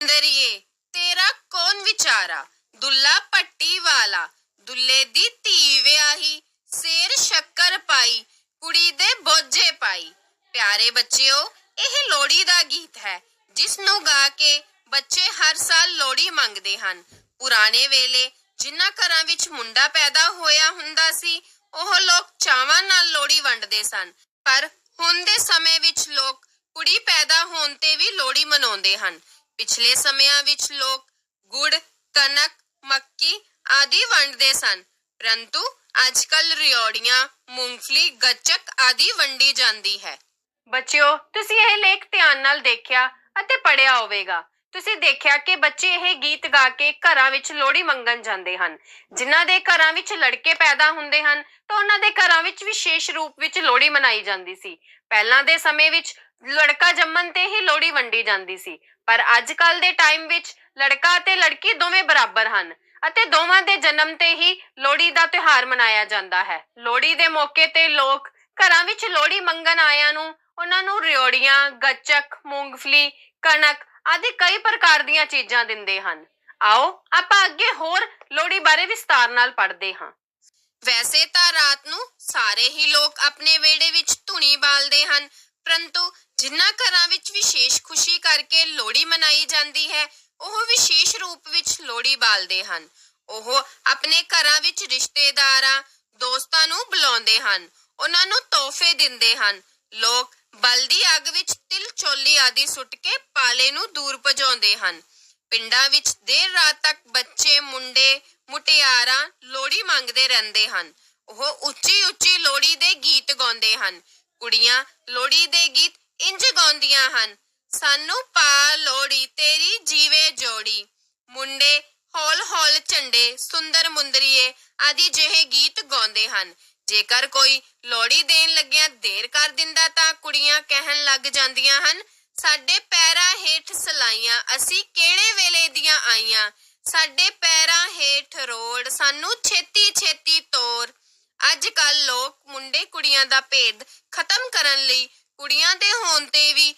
ਦਰਿਏ ਤੇਰਾ ਕੌਣ ਵਿਚਾਰਾ? ਦੁੱਲਾ ਪੱਟੀ ਵਾਲਾ। ਦੁੱਲੇ ਦੀ ਧੀ ਵਿਆਹੀ। ਸੇਰ ਸ਼ੱਕਰ ਪਾਈ। ਕੁੜੀ ਦੇ ਬੋਝੇ ਪਾਈ। ਪਿਆਰੇ ਬੱਚਿਓ, ਇਹ ਲੋਹੜੀ ਦਾ ਗੀਤ ਹੈ, ਜਿਸ ਨੂੰ ਗਾ ਕੇ ਬੱਚੇ ਹਰ ਸਾਲ ਲੋਹੜੀ ਮੰਗਦੇ ਹਨ। ਪੁਰਾਣੇ ਵੇਲੇ ਜਿਨ੍ਹਾਂ ਘਰਾਂ ਵਿੱਚ ਮੁੰਡਾ ਪੈਦਾ ਹੋਇਆ ਹੁੰਦਾ ਸੀ, ਉਹ ਲੋਕ ਚਾਵਾਂ ਨਾਲ ਲੋਹੜੀ ਵੰਡਦੇ ਸਨ। ਪਰ ਹੁਣ ਦੇ ਸਮੇਂ ਵਿੱਚ ਲੋਕ ਕੁੜੀ ਪੈਦਾ ਹੋਣ ਤੇ ਵੀ ਲੋਹੜੀ ਮਨਾਉਂਦੇ ਹਨ। ਪਿਛਲੇ ਸਮਿਆਂ ਵਿੱਚ ਲੋਕ ਗੁੜ, ਕਣਕ, ਮੱਕੀ ਆਦਿ ਵੰਡਦੇ ਸਨ, ਪਰੰਤੂ ਅੱਜਕੱਲ ਰਿਓੜੀਆਂ, ਮੂੰਗਫਲੀ, ਗੱਚਕ ਆਦਿ ਵੰਡੀ ਜਾਂਦੀ ਹੈ। ਬੱਚਿਓ, ਤੁਸੀਂ ਇਹ ਲੇਖ ਧਿਆਨ ਨਾਲ ਦੇਖਿਆ ਅਤੇ ਪੜ੍ਹਿਆ ਹੋਵੇਗਾ। ਤੁਸੀਂ ਦੇਖਿਆ ਕਿ ਬੱਚੇ ਇਹ ਗੀਤ ਗਾ ਕੇ ਘਰਾਂ ਵਿੱਚ ਲੋਹੜੀ ਮੰਗਣ ਜਾਂਦੇ ਹਨ। ਜਿਨ੍ਹਾਂ ਦੇ ਘਰਾਂ ਵਿੱਚ ਲੜਕੇ ਪੈਦਾ ਹੁੰਦੇ ਹਨ, ਤਾਂ ਉਹਨਾਂ ਦੇ ਘਰਾਂ ਵਿੱਚ ਵਿਸ਼ੇਸ਼ ਰੂਪ ਵਿੱਚ ਲੋਹੜੀ ਮਨਾਈ ਜਾਂਦੀ ਸੀ। ਪਹਿਲਾਂ ਦੇ ਸਮੇਂ ਵਿੱਚ ਲੜਕਾ ਜੰਮਣ ਤੇ ਹੀ ਲੋਹੜੀ ਵੰਡੀ ਜਾਂਦੀ ਸੀ, ਪਰ ਅੱਜ ਕੱਲ ਦੇ ਟਾਈਮ ਵਿੱਚ ਲੜਕਾ ਅਤੇ ਲੜਕੀ ਦੋਵੇਂ ਬਰਾਬਰ ਹਨ ਅਤੇ ਦੋਵਾਂ ਦੇ ਜਨਮ ਤੇ ਹੀ ਲੋਹੜੀ ਦਾ ਤਿਉਹਾਰ ਮਨਾਇਆ ਜਾਂਦਾ ਹੈ। ਲੋਹੜੀ ਦੇ ਮੌਕੇ ਤੇ ਲੋਕ ਘਰਾਂ ਵਿੱਚ ਲੋਹੜੀ ਮੰਗਣ ਆਇਆਂ ਨੂੰ ਉਹਨਾਂ ਨੂੰ ਰਿਓੜੀਆਂ, ਗੱਚਕ, ਮੂੰਗਫਲੀ, ਕਣਕ ਆਦਿ ਕਈ ਪ੍ਰਕਾਰ ਦੀਆਂ ਚੀਜ਼ਾਂ ਦਿੰਦੇ ਹਨ। ਆਓ, ਆਪਾਂ ਅੱਗੇ ਹੋਰ ਲੋਹੜੀ ਬਾਰੇ ਵਿਸਤਾਰ ਨਾਲ ਪੜ੍ਹਦੇ ਹਾਂ। ਵੈਸੇ ਤਾਂ ਰਾਤ ਨੂੰ ਸਾਰੇ ਹੀ ਲੋਕ ਆਪਣੇ ਵਿਹੜੇ ਵਿੱਚ ਧੂਣੀ ਬਾਲਦੇ ਹਨ, ਪਰੰਤੂ ਜਿਨ੍ਹਾਂ ਘਰਾਂ ਵਿੱਚ ਵਿਸ਼ੇਸ਼ ਖੁਸ਼ੀ ਕਰਕੇ ਲੋਹੜੀ ਮਨਾਈ ਜਾਂਦੀ ਹੈ, ਉਹ ਵਿਸ਼ੇਸ਼ ਰੂਪ ਵਿੱਚ ਲੋਹੜੀ ਬਾਲਦੇ ਹਨ। ਉਹ ਆਪਣੇ ਘਰਾਂ ਵਿੱਚ ਰਿਸ਼ਤੇਦਾਰਾਂ, ਦੋਸਤਾਂ ਨੂੰ ਬੁਲਾਉਂਦੇ ਹਨ। ਉਹਨਾਂ ਨੂੰ ਤੋਹਫੇ ਦਿੰਦੇ ਹਨ। ਲੋਕ ਬਲਦੀ ਅੱਗ ਆਦਿ ਸੁੱਟ ਕੇ ਪਾਲੇ ਨੂੰ ਦੂਰ ਭਜਾਉਂਦੇ ਹਨ। ਪਿੰਡਾਂ ਵਿੱਚ ਦੇਰ ਰਾਤ ਤੱਕ ਬੱਚੇ, ਮੁੰਡੇ, ਮੁਟਿਆਰਾਂ ਲੋਹੜੀ ਮੰਗਦੇ ਰਹਿੰਦੇ ਹਨ। ਉਹ ਉੱਚੀ ਉੱਚੀ ਲੋਹੜੀ ਦੇ ਗੀਤ ਗਾਉਂਦੇ ਹਨ। ਕੁੜੀਆਂ ਲੋਹੜੀ ਦੇ ਗੀਤ ਇੰਜ ਗਾਉਂਦੀਆਂ ਹਨ, ਸਾਨੂੰ ਪਾ ਲੋਹੜੀ, ਤੇਰੀ ਜੀਵੇ ਜੋੜੀ। ਮੁੰਡੇ ਹੌਲ ਹੌਲ ਝੰਡੇ, ਸੁੰਦਰ ਮੁੰਦਰੀਏ ਆਦਿ ਜਿਹੇ ਗੀਤ ਗਾਉਂਦੇ ਹਨ। ਜੇਕਰ ਕੋਈ ਲੋਹੜੀ ਦੇਣ ਲੱਗਿਆ ਦੇਰ ਕਰ ਦਿੰਦਾ ਤਾਂ ਕੁੜੀਆਂ ਕਹਿਣ ਲੱਗ ਜਾਂਦੀਆਂ ਹਨ ਸਾਡੇ ਪੈਰਾਂ ਹੇਠ ਸਲਾਈਆਂ, ਅਸੀਂ ਕਿਹੜੇ ਵੇਲੇ ਦੀਆਂ ਆਈਆਂ? ਸਾਡੇ ਪੈਰਾਂ ਹੇਠ ਰੋੜ ਸਾਨੂੰ ਛੇਤੀ ਛੇਤੀ ਤੋਰ। ਅੱਜ ਕੱਲ ਲੋਕ ਮੁੰਡੇ ਕੁੜੀਆਂ ਦਾ ਭੇਦ ਖਤਮ ਕਰਨ ਲਈ ਕੁੜੀਆਂ ਦੇ ਹੋਣ ਤੇ ਵੀ